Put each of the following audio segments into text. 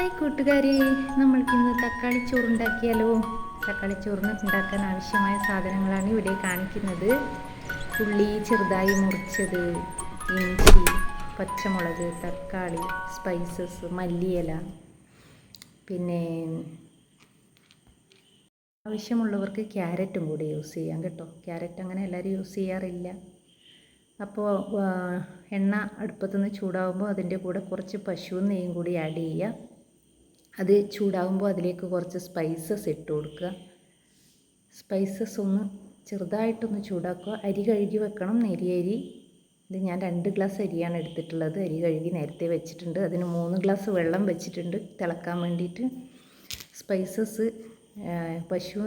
Hi കൂട്ടുകാരെ നമ്മൾക്കിന്ന് തക്കാളി ചോറുണ്ടാക്കിയാലോ? തക്കാളി ചോറിന് ഉണ്ടാക്കാൻ ആവശ്യമായ സാധനങ്ങളാണ് ഇവിടെ കാണിക്കുന്നത്. ഉള്ളി ചെറുതായി മുറിച്ചത് ഇഞ്ചി പച്ചമുളക് തക്കാളി സ്പൈസസ് മല്ലിയില പിന്നെ ആവശ്യമുള്ളവർക്ക് ക്യാരറ്റും കൂടി യൂസ് ചെയ്യാം കേട്ടോ. ക്യാരറ്റ് അങ്ങനെ എല്ലാവരും യൂസ് ചെയ്യാറില്ല. അപ്പോൾ എണ്ണ അടുപ്പത്തുനിന്ന് ചൂടാകുമ്പോൾ അതിന്റെ കൂടെ കുറച്ച് പശു നെയ്യും കൂടി ആഡ് ചെയ്യുക. അത് ചൂടാകുമ്പോൾ അതിലേക്ക് കുറച്ച് സ്പൈസസ് ഇട്ട് കൊടുക്കുക. സ്പൈസസ് ഒന്ന് ചെറുതായിട്ടൊന്ന് ചൂടാക്കുക. അരി കഴുകി വെക്കണം. നെരിയരി ഇത് ഞാൻ രണ്ട് ഗ്ലാസ് അരിയാണ് എടുത്തിട്ടുള്ളത്. അരി കഴുകി നേരത്തെ വെച്ചിട്ടുണ്ട്. അതിന് മൂന്ന് ഗ്ലാസ് വെള്ളം വെച്ചിട്ടുണ്ട്. തിളക്കാൻ വേണ്ടിയിട്ട്. സ്പൈസസ് പശു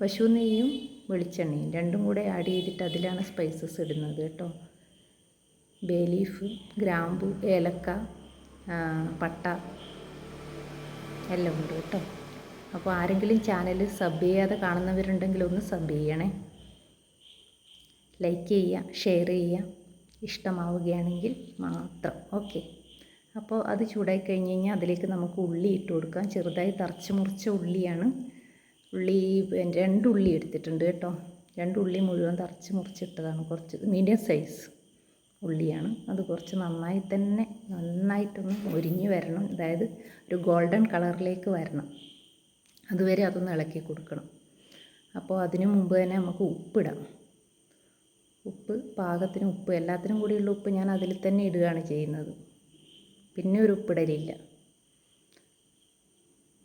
പശു നെയ്യും വെളിച്ചെണ്ണയും രണ്ടും കൂടെ ആഡ് ചെയ്തിട്ട് അതിലാണ് സ്പൈസസ് ഇടുന്നത് കേട്ടോ. ബേ ലീഫ് ഗ്രാമ്പു ഏലക്ക പട്ട എല്ലാം ഉണ്ട് കേട്ടോ. അപ്പോൾ ആരെങ്കിലും ചാനൽ സബ് ചെയ്യാതെ കാണുന്നവരുണ്ടെങ്കിൽ ഒന്ന് സബ് ചെയ്യണേ. ലൈക്ക് ചെയ്യുക ഷെയർ ചെയ്യുക ഇഷ്ടമാവുകയാണെങ്കിൽ മാത്രം. ഓക്കെ അപ്പോൾ അത് ചൂടായി കഴിഞ്ഞ് കഴിഞ്ഞാൽ അതിലേക്ക് നമുക്ക് ഉള്ളി ഇട്ട് കൊടുക്കാം. ചെറുതായി തറച്ച് മുറിച്ച ഉള്ളിയാണ്. ഉള്ളി രണ്ട് ഉള്ളി എടുത്തിട്ടുണ്ട് കേട്ടോ. രണ്ട് ഉള്ളി മുഴുവൻ തറച്ച് മുറിച്ചിട്ടതാണ് കുറച്ച് മീഡിയം സൈസ് ഉള്ളിയാണ്. അത് കുറച്ച് നന്നായി തന്നെ നന്നായിട്ടൊന്ന് ഒരുങ്ങി വരണം. അതായത് ഒരു ഗോൾഡൻ കളറിലേക്ക് വരണം. അതുവരെ അതൊന്ന് ഇളക്കി കൊടുക്കണം. അപ്പോൾ അതിനു മുമ്പ് തന്നെ നമുക്ക് ഉപ്പിടാം. ഉപ്പ് പാകത്തിന് ഉപ്പ് എല്ലാത്തിനും കൂടിയുള്ള ഉപ്പ് ഞാൻ അതിൽ തന്നെ ഇടുകയാണ് ചെയ്യുന്നത്. പിന്നെ ഒരു ഉപ്പിടലില്ല.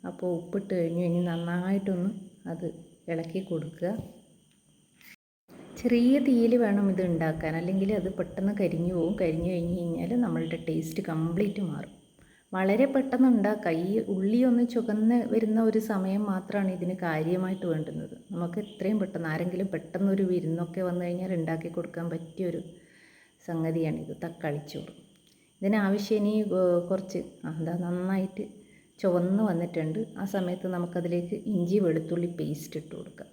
അപ്പോൾ ഉപ്പിട്ട് കഴിഞ്ഞ് കഴിഞ്ഞ് നന്നായിട്ടൊന്ന് അത് ഇളക്കി കൊടുക്കുക. ചെറിയ തീയിൽ വേണം ഇത് ഉണ്ടാക്കാൻ. അല്ലെങ്കിൽ അത് പെട്ടെന്ന് കരിഞ്ഞു പോകും കരിഞ്ഞു കഴിഞ്ഞ് കഴിഞ്ഞാൽ നമ്മളുടെ ടേസ്റ്റ് കംപ്ലീറ്റ് മാറും. വളരെ പെട്ടെന്ന് ഉണ്ടാക്കുക ഈ ഉള്ളി ഒന്ന് ചുവന്ന് വരുന്ന ഒരു സമയം മാത്രമാണ് ഇതിന് കാര്യമായിട്ട് വേണ്ടുന്നത്. നമുക്ക് എത്രയും പെട്ടെന്ന് ആരെങ്കിലും പെട്ടെന്ന് ഒരു വിരുന്നൊക്കെ വന്നു കഴിഞ്ഞാൽ ഉണ്ടാക്കി കൊടുക്കാൻ പറ്റിയൊരു സംഗതിയാണിത്. തക്കാളിച്ചോറ് ഇതിനാവശ്യം ഇനി കുറച്ച് എന്താ നന്നായിട്ട് ചുവന്ന് വന്നിട്ടുണ്ട്. ആ സമയത്ത് നമുക്കതിലേക്ക് ഇഞ്ചി വെളുത്തുള്ളി പേസ്റ്റ് ഇട്ട് കൊടുക്കാം.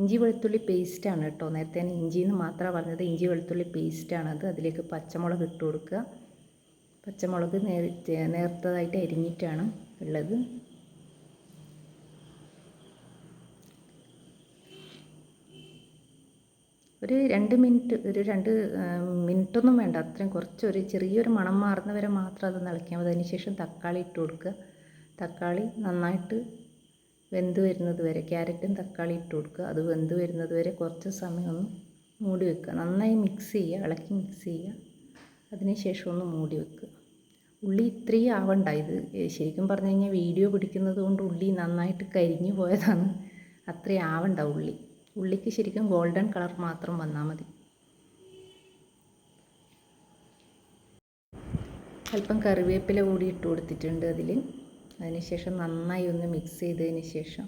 ഇഞ്ചി വെളുത്തുള്ളി പേസ്റ്റാണ് കേട്ടോ. നേരത്തെ ഞാൻ ഇഞ്ചി എന്ന് മാത്രമാണ് പറഞ്ഞത്. ഇഞ്ചി വെളുത്തുള്ളി പേസ്റ്റാണത് അതിലേക്ക് പച്ചമുളക് ഇട്ട് കൊടുക്കുക. പച്ചമുളക് നേർ നേർത്തതായിട്ട് അരിഞ്ഞിട്ടാണ് ഉള്ളത്. ഒരു രണ്ട് മിനിറ്റ് ഒരു രണ്ട് മിനിറ്റൊന്നും വേണ്ട. അത്രയും കുറച്ച് ഒരു ചെറിയൊരു മണം മാറുന്നവരെ മാത്രം അത് നിളയ്ക്കാൻ മതി. അതിനുശേഷം തക്കാളി ഇട്ട് കൊടുക്കുക. തക്കാളി നന്നായിട്ട് വെന്ത് വരുന്നത് വരെ ക്യാരറ്റും തക്കാളി ഇട്ട് കൊടുക്കുക. അത് വെന്ത് വരുന്നത് വരെ കുറച്ച് സമയം ഒന്ന് മൂടി വെക്കുക. നന്നായി മിക്സ് ചെയ്യുക ഇളക്കി മിക്സ് ചെയ്യുക. അതിനുശേഷം ഒന്ന് മൂടി വെക്കുക. ഉള്ളി ഇത്രയും ആവണ്ട. ഇത് ശരിക്കും പറഞ്ഞു കഴിഞ്ഞാൽ വീഡിയോ പിടിക്കുന്നത് കൊണ്ട് ഉള്ളി നന്നായിട്ട് കരിഞ്ഞു പോയതാണ്. അത്രയും ആവണ്ട ഉള്ളി. ഉള്ളിക്ക് ശരിക്കും ഗോൾഡൻ കളർ മാത്രം വന്നാൽ മതി. അല്പം കറിവേപ്പില കൂടി ഇട്ട് കൊടുത്തിട്ടുണ്ട് അതിൽ അതിനുശേഷം നന്നായി ഒന്ന് മിക്സ് ചെയ്തതിന് ശേഷം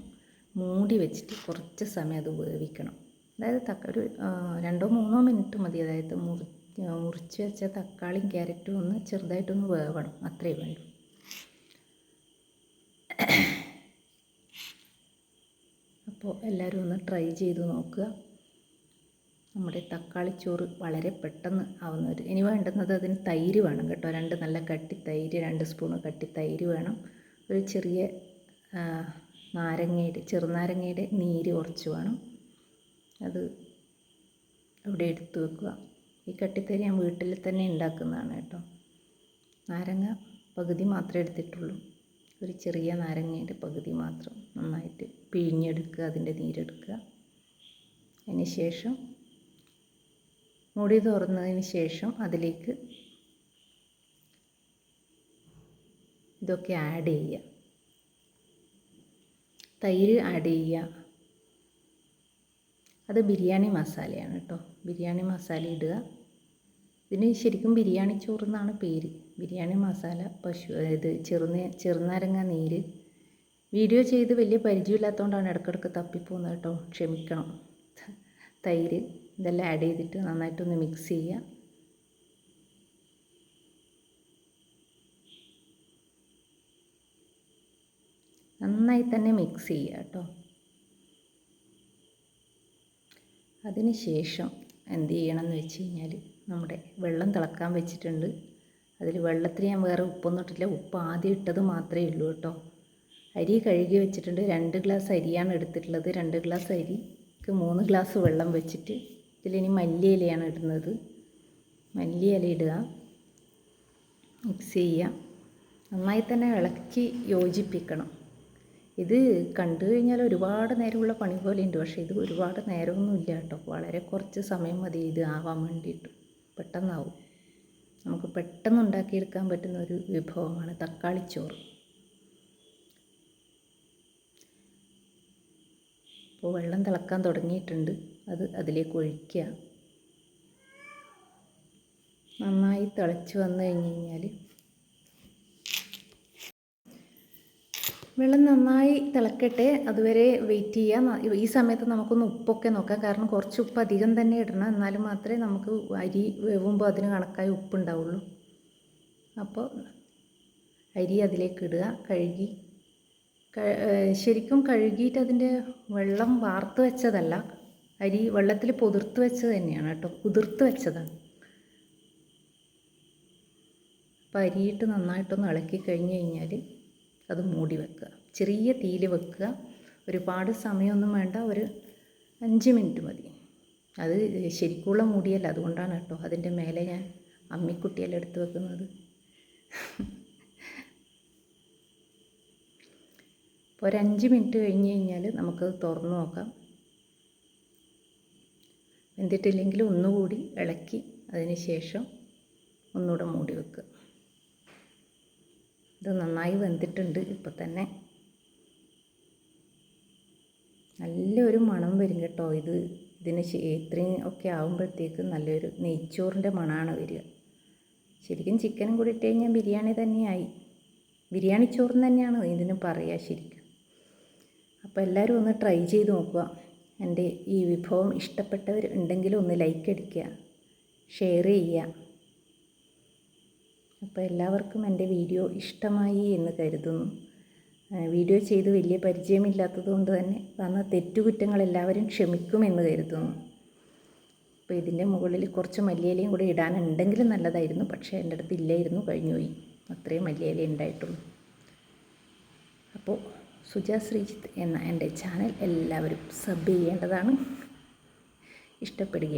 മൂടി വെച്ചിട്ട് കുറച്ച് സമയം അത് വേവിക്കണം. അതായത് തക്ക ഒരു രണ്ടോ മൂന്നോ മിനിറ്റ് മതി. അതായത് മുറി മുറിച്ച് വെച്ച തക്കാളിയും ക്യാരറ്റും ഒന്ന് ചെറുതായിട്ടൊന്ന് വേവണം. അത്രയേ വേണ്ടൂ അപ്പോൾ എല്ലാവരും ഒന്ന് ട്രൈ ചെയ്ത് നോക്കുക. നമ്മുടെ തക്കാളി ചോറ് വളരെ പെട്ടെന്ന് ആവുന്ന ഒരു ഇനി വേണ്ടുന്നത് അതിന് തൈര് വേണം കേട്ടോ. രണ്ട് നല്ല കട്ടി തൈര് രണ്ട് സ്പൂണ് കട്ടി തൈര് വേണം. ഒരു ചെറിയ നാരങ്ങയുടെ ചെറുനാരങ്ങയുടെ നീര് കുറച്ച് വേണം. അത് അവിടെ എടുത്തു വെക്കുക. ഈ കട്ടിത്തരി ഞാൻ വീട്ടിൽ തന്നെ ഉണ്ടാക്കുന്നതാണ് കേട്ടോ. നാരങ്ങ പകുതി മാത്രമേ എടുത്തിട്ടുള്ളൂ. ഒരു ചെറിയ നാരങ്ങയുടെ പകുതി മാത്രം നന്നായിട്ട് പിഴിഞ്ഞെടുക്കുക അതിന്റെ നീരെടുക്കുക. അതിന് ശേഷം മുടി തുറന്നതിന് ശേഷം അതിലേക്ക് ഇതൊക്കെ ആഡ് ചെയ്യുക. തൈര് ആഡ് ചെയ്യുക. അത് ബിരിയാണി മസാലയാണ് കേട്ടോ ബിരിയാണി മസാല ഇടുക. ഇതിന് ശരിക്കും ബിരിയാണി ചോറ് എന്നാണ് പേര്. ബിരിയാണി മസാല പശു ഇത് ചെറുന ചെറുനാരങ്ങ നീര്. വീഡിയോ ചെയ്ത് വലിയ പരിചയമില്ലാത്തതുകൊണ്ടാണ് ഇടയ്ക്കിടയ്ക്ക് തപ്പിപ്പോകുന്നത് കേട്ടോ ക്ഷമിക്കണം. തൈര് ഇതെല്ലാം ആഡ് ചെയ്തിട്ട് നന്നായിട്ടൊന്ന് മിക്സ് ചെയ്യുക. നന്നായി തന്നെ മിക്സ് ചെയ്യുക കേട്ടോ. അതിന് ശേഷം എന്ത് ചെയ്യണം എന്ന് വെച്ച് കഴിഞ്ഞാൽ നമ്മുടെ വെള്ളം തിളക്കാൻ വെച്ചിട്ടുണ്ട്. അതിൽ വെള്ളത്തിൽ ഞാൻ വേറെ ഉപ്പൊന്നും ഇട്ടില്ല ഉപ്പ് ആദ്യം ഇട്ടത് മാത്രമേ ഉള്ളൂ കേട്ടോ. അരി കഴുകി വെച്ചിട്ടുണ്ട്. രണ്ട് ഗ്ലാസ് അരിയാണ് എടുത്തിട്ടുള്ളത്. രണ്ട് ഗ്ലാസ് അരിക്ക് മൂന്ന് ഗ്ലാസ് വെള്ളം വെച്ചിട്ട് ഇതിലിനി മല്ലിയിലയാണ് ഇടുന്നത്. മല്ലിയില ഇടുക. മിക്സ് ചെയ്യുക. നന്നായി തന്നെ ഇളക്കി യോജിപ്പിക്കണം. ഇത് കണ്ടു കഴിഞ്ഞാൽ ഒരുപാട് നേരമുള്ള പണി പോലെ ഉണ്ട് പക്ഷേ ഇത് ഒരുപാട് നേരമൊന്നും ഇല്ല കേട്ടോ. വളരെ കുറച്ച് സമയം മതി ഇത് ആവാൻ വേണ്ടിയിട്ട്. പെട്ടെന്നാവും. നമുക്ക് പെട്ടെന്ന് ഉണ്ടാക്കിയെടുക്കാൻ പറ്റുന്ന ഒരു വിഭവമാണ് തക്കാളിച്ചോറ് അപ്പോൾ വെള്ളം തിളക്കാൻ തുടങ്ങിയിട്ടുണ്ട്. അത് അതിലേക്ക് ഒഴിക്കുക. നന്നായി തിളച്ച് വന്നു കഴിഞ്ഞ് കഴിഞ്ഞാൽ വെള്ളം നന്നായി തിളക്കട്ടെ. അതുവരെ വെയിറ്റ് ചെയ്യാം. ഈ സമയത്ത് നമുക്കൊന്ന് ഉപ്പൊക്കെ നോക്കാം. കാരണം കുറച്ച് ഉപ്പ് അധികം തന്നെ ഇടണം. എന്നാലും മാത്രമേ നമുക്ക് അരി വേവുമ്പോൾ അതിന് കണക്കായ ഉപ്പുണ്ടാവുള്ളൂ. അപ്പോൾ അരി അതിലേക്ക് ഇടുക. കഴുകി. ശരിക്കും കഴുകിയിട്ട് അതിന്റെ വെള്ളം വാർത്ത് വെച്ചതല്ല. അരി വെള്ളത്തിൽ പൊതിർത്ത് വെച്ചത് തന്നെയാണ് കേട്ടോ. കുതിർത്ത് വെച്ചതാണ്. അപ്പോൾ അരിയിട്ട് നന്നായിട്ടൊന്ന് ഇളക്കി കഴിഞ്ഞ് കഴിഞ്ഞാൽ അത് മൂടി വെക്കുക. ചെറിയ തീയിൽ വെക്കുക. ഒരുപാട് സമയമൊന്നും വേണ്ട. ഒരു അഞ്ച് മിനിറ്റ് മതി. അത് ശരിക്കുള്ള മൂടിയല്ല. അതുകൊണ്ടാണ് കേട്ടോ അതിന്റെ മേലെ ഞാൻ അമ്മിക്കുട്ടിയെല്ലാം എടുത്ത് വെക്കുന്നത്. ഒരഞ്ച് മിനിറ്റ് കഴിഞ്ഞ് കഴിഞ്ഞാൽ നമുക്കത് തുറന്നു നോക്കാം. വെന്തിട്ടില്ലെങ്കിൽ ഒന്നുകൂടി ഇളക്കി അതിന് ശേഷം ഒന്നുകൂടെ മൂടി വെക്കുക. ഇത് നന്നായി വെന്തിട്ടുണ്ട്. ഇപ്പോൾ തന്നെ നല്ലൊരു മണം വരും കേട്ടോ ഇത്. ഇതിന് ഇത്രയും ഒക്കെ ആകുമ്പോഴത്തേക്ക് നല്ലൊരു നെയ്ച്ചോറിന്റെ മണമാണ് വരിക. ശരിക്കും ചിക്കനും കൂടി ഇട്ട് കഴിഞ്ഞാൽ ബിരിയാണി തന്നെയായി. ബിരിയാണി ചോറ് തന്നെയാണ് ഇതിന് പറയുക ശരിക്കും. അപ്പോൾ എല്ലാവരും ഒന്ന് ട്രൈ ചെയ്ത് നോക്കുക. എന്റെ ഈ വിഭവം ഇഷ്ടപ്പെട്ടവർ ഉണ്ടെങ്കിൽ ഒന്ന് ലൈക്ക് അടിക്കുക. ഷെയർ ചെയ്യുക. അപ്പോൾ എല്ലാവർക്കും എന്റെ വീഡിയോ ഇഷ്ടമായി എന്ന് കരുതുന്നു. വീഡിയോ ചെയ്ത് വലിയ പരിചയമില്ലാത്തതുകൊണ്ട് തന്നെ വന്ന തെറ്റുകുറ്റങ്ങൾ എല്ലാവരും ക്ഷമിക്കുമെന്ന് കരുതുന്നു. അപ്പോൾ ഇതിന്റെ മുകളിൽ കുറച്ച് മല്ലിയിലയും കൂടി ഇടാനുണ്ടെങ്കിൽ നല്ലതായിരുന്നു പക്ഷേ എന്റെ അടുത്ത് ഇല്ലായിരുന്നു കഴിഞ്ഞുപോയി. അത്രയും മല്ലിയില ഉണ്ടായിട്ടുള്ളൂ. അപ്പോൾ സുജ ശ്രീജിത്ത് എന്ന എന്റെ ചാനൽ എല്ലാവരും സബ് ചെയ്യേണ്ടതാണ്. ഇഷ്ടപ്പെടുക.